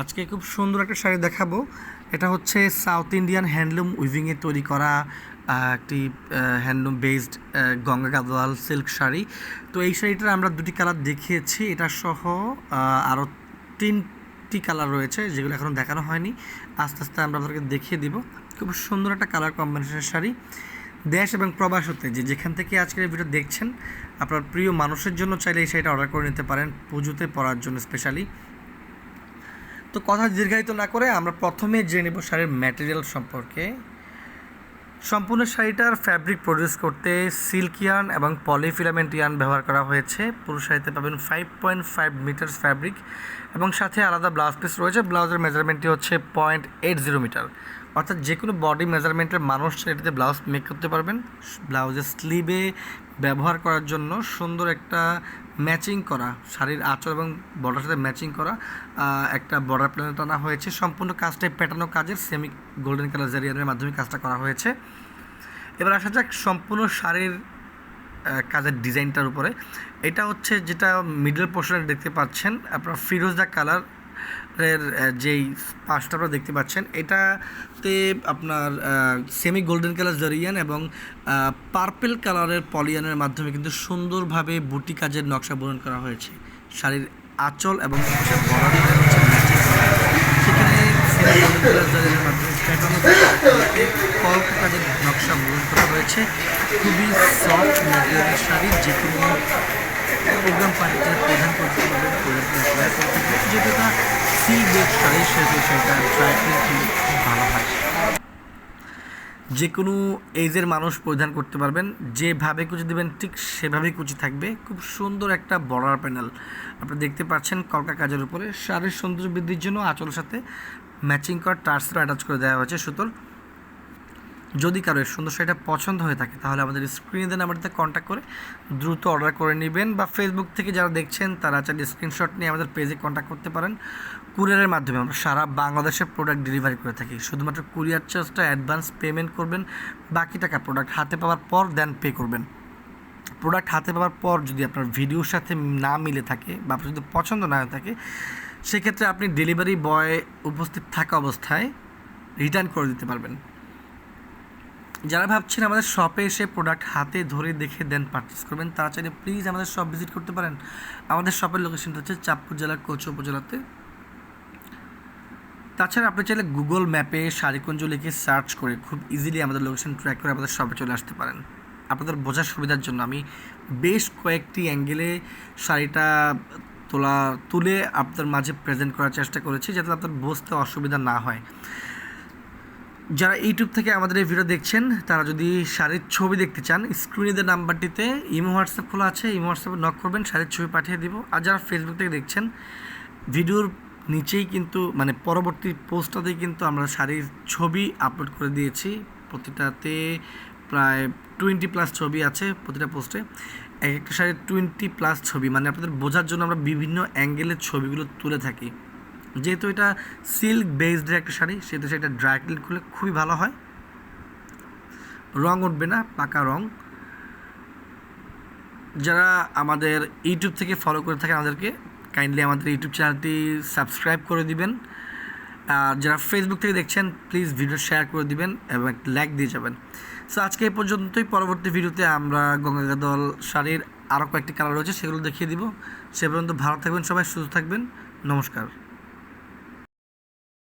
আজকে খুব সুন্দর একটা শাড়ি দেখাবো। এটা হচ্ছে সাউথ ইন্ডিয়ান হ্যান্ডলুম উইভিংয়ে তৈরি করা একটি handloom based Ganga Gadwal silk sari. তো এই শাড়িটার আমরা দুটি কালার দেখিয়েছি। এটা সহ আরও তিনটি কালার রয়েছে, যেগুলো এখনও দেখানো হয়নি। আস্তে আস্তে আমরা আপনাদেরকে দেখিয়ে দিব। খুব সুন্দর একটা কালার কম্বিনেশনের শাড়ি। দেশ এবং প্রবাস হতে যে যেখান থেকে আজকের এই ভিডিও দেখছেন, আপনার প্রিয় মানুষের জন্য চাইলে এই শাড়িটা অর্ডার করে নিতে পারেন। পুজোতে পরার জন্য স্পেশালি তো কথা দীর্ঘায়িত না করে আমরা প্রথমে জেনে নেব শাড়ির ম্যাটেরিয়াল সম্পর্কে। সম্পূর্ণ শাড়িটার ফ্যাব্রিক প্রডিউস করতে সিল্ক ইয়ার্ন এবং পলিফিলামেন্ট ইয়ার্ন ব্যবহার করা হয়েছে। পুরো শাড়িতে পাবেন five point five metres fabric এবং সাথে আলাদা ব্লাউজ পিস রয়েছে। ব্লাউজের মেজারমেন্টটি হচ্ছে পয়েন্ট এইট জিরো মিটার অর্থাৎ যে কোনো বডি মেজারমেন্টের মানুষ এটিতে ব্লাউজ মেক করতে পারবেন। ব্লাউজের স্লিভে ব্যবহার করার জন্য সুন্দর একটা ম্যাচিং করা, শাড়ির আঁচল এবং বর্ডার সাথে ম্যাচিং করা একটা বর্ডার প্ল্যানে টানা হয়েছে। সম্পূর্ণ কাজটাই প্যাটার্নো কাজের সেমি গোল্ডেন কালার জারিয়ানের মাধ্যমে কাজটা করা হয়েছে। এবার আসা যাক সম্পূর্ণ শাড়ির কাজের ডিজাইনটার উপরে। এটা হচ্ছে যেটা মিডল পোর্শনে দেখতে পাচ্ছেন, আপনার ফিরোজা কালার এর যেই পাশটা আপনারা দেখতে পাচ্ছেন, এটাতে আপনার সেমি গোল্ডেন কালার জারিয়ান এবং পার্পেল কালারের পলিয়ানের মাধ্যমে কিন্তু সুন্দরভাবে বুটি কাজের নকশা বরণ করা হয়েছে। শাড়ির আঁচল এবং সেখানে কাজের নকশা বরণ করা হয়েছে। খুবই সফট ম্যাটেরিয়ালের শাড়ি যে কোনো প্রোগ্রাম পার্টিতে প্রধান সিল বেড শাড়ি সেহেতু সেটা ট্রাই খুব ভালো হয়। যে কোনো এজের মানুষ পরিধান করতে পারবেন, যেভাবে কুচি দেবেন, ঠিক সেভাবেই কুচি থাকবে। খুব সুন্দর একটা বর্ডার প্যানেল। আপনি দেখতে পাচ্ছেন কলকা কাজের উপরে শাড়ির সৌন্দর্য বৃদ্ধির জন্য আঁচলের সাথে ম্যাচিং করা টার্সেরও অ্যাটাচ করে দেওয়া হয়েছে সুতোর। যদি কারও এই সুন্দর শাড়িটা পছন্দ হয়ে থাকে, তাহলে আমাদের স্ক্রিনে দেন নাম্বারটিতে কন্ট্যাক্ট করে দ্রুত অর্ডার করে নেবেন বা ফেসবুক থেকে যারা দেখছেন, তারা চাইলে স্ক্রিনশট নিয়ে আমাদের পেজে কন্ট্যাক্ট করতে পারেন। কুরিয়ারের মাধ্যমে আমরা সারা বাংলাদেশে প্রোডাক্ট ডেলিভারি করে থাকি। শুধুমাত্র কুরিয়ার চার্জটা অ্যাডভান্স পেমেন্ট করবেন, বাকি টাকা প্রোডাক্ট হাতে পাওয়ার পর দেন পে করবেন। প্রোডাক্ট হাতে পাওয়ার পর যদি আপনার ভিডিওর সাথে না মিলে থাকে বা যদি পছন্দ না হয়ে থাকে, সেক্ষেত্রে আপনি ডেলিভারি বয় উপস্থিত থাকা অবস্থায় রিটার্ন করে দিতে পারবেন। যারা ভাবছেন আমাদের শপে এসে প্রোডাক্ট হাতে ধরে দেখে দেন পারচেস করবেন, তারা চাইলে প্লিজ আমাদের শপ ভিজিট করতে পারেন। আমাদের শপের লোকেশনটা হচ্ছে চাঁদপুর জেলার কোচো উপজেলাতে। তাছাড়া আপনি চাইলে গুগল ম্যাপে শাড়িকুঞ্জ লিখে সার্চ করে খুব ইজিলি আমাদের লোকেশন ট্র্যাক করে আমাদের শপে চলে আসতে পারেন। আপনাদের বোঝার সুবিধার জন্য আমি বেশ কয়েকটি অ্যাঙ্গেলে শাড়িটা তোলা, তুলে আপনাদের মাঝে প্রেজেন্ট করার চেষ্টা করেছি যাতে আপনার বুঝতে অসুবিধা না হয়। যারা ইউটিউব থেকে আমাদের এই ভিডিও দেখছেন, তারা যদি শাড়ির ছবি দেখতে চান স্ক্রিনে নাম্বারটিতে ইমো হোয়াটসঅ্যাপ খোলা আছে, ইমো হোয়াটসঅ্যাপে নক করবেন, শাড়ির ছবি পাঠিয়ে দিব। আর যারা ফেসবুক থেকে দেখছেন ভিডিওর নিচেই কিন্তু মানে পরবর্তী পোস্টটাতেই কিন্তু আমরা শাড়ির ছবি আপলোড করে দিয়েছি। প্রতিটাতে প্রায় টোয়েন্টি প্লাস ছবি আছে প্রতিটা পোস্টে এক একটা শাড়ির টোয়েন্টি প্লাস ছবি মানে আপনাদের বোঝার জন্য আমরা বিভিন্ন অ্যাঙ্গেলের ছবিগুলো তুলে থাকি। যেহেতু এটা সিল্ক বেসড একটা শাড়ি, সেহেতু সেটা ড্রাই ক্লিন করলে খুবই ভালো হয়। রং উঠবে না, পাকা রং। যারা আমাদের ইউটিউব থেকে ফলো করে থাকে আমাদেরকে কাইন্ডলি আমাদের ইউটিউব চ্যানেলটি সাবস্ক্রাইব করে দিবেন। আর যারা ফেসবুক থেকে দেখছেন প্লিজ ভিডিও শেয়ার করে দিবেন এবং একটা লাইক দিয়ে যাবেন। সো আজকে এই পর্যন্তই। পরবর্তী ভিডিওতে আমরা গঙ্গাগাদল শাড়ির আরও কয়েকটি কালার রয়েছে, সেগুলো দেখিয়ে দিব। সে পর্যন্ত ভালো থাকবেন সবাই, সুস্থ থাকবেন। নমস্কার।